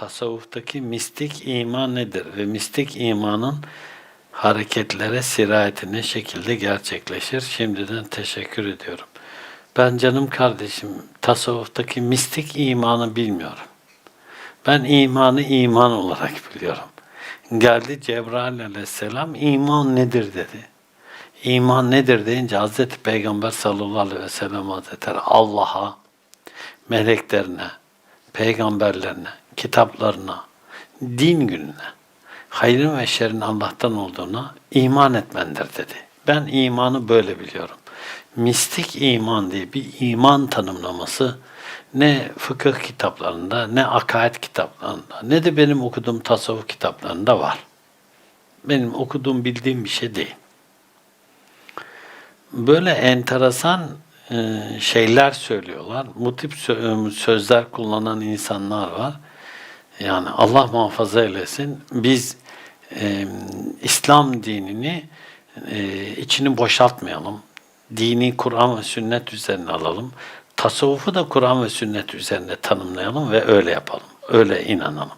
tasavvuftaki mistik iman nedir ve mistik imanın hareketlere sirayeti ne şekilde gerçekleşir? Şimdiden teşekkür ediyorum. Ben canım kardeşim tasavvuftaki mistik imanı bilmiyorum. Ben imanı iman olarak biliyorum. Geldi Cebrail aleyhisselam iman nedir dedi. İman nedir deyince Hazreti Peygamber sallallahu aleyhi ve sellem Hazretleri Allah'a, meleklerine, peygamberlerine, kitaplarına, din gününe, hayrın ve şerrin Allah'tan olduğuna iman etmendir dedi. Ben imanı böyle biliyorum. Mistik iman diye bir iman tanımlaması ne fıkıh kitaplarında, ne akaid kitaplarında, ne de benim okuduğum tasavvuf kitaplarında var. Benim okuduğum, bildiğim bir şey değil. Böyle enteresan şeyler söylüyorlar. Bu tip sö- sözler kullanan insanlar var. Yani Allah muhafaza eylesin. Biz e, İslam dinini e, içini boşaltmayalım. Dini Kur'an ve sünnet üzerine alalım. Tasavvufu da Kur'an ve sünnet üzerine tanımlayalım ve öyle yapalım. Öyle inanalım.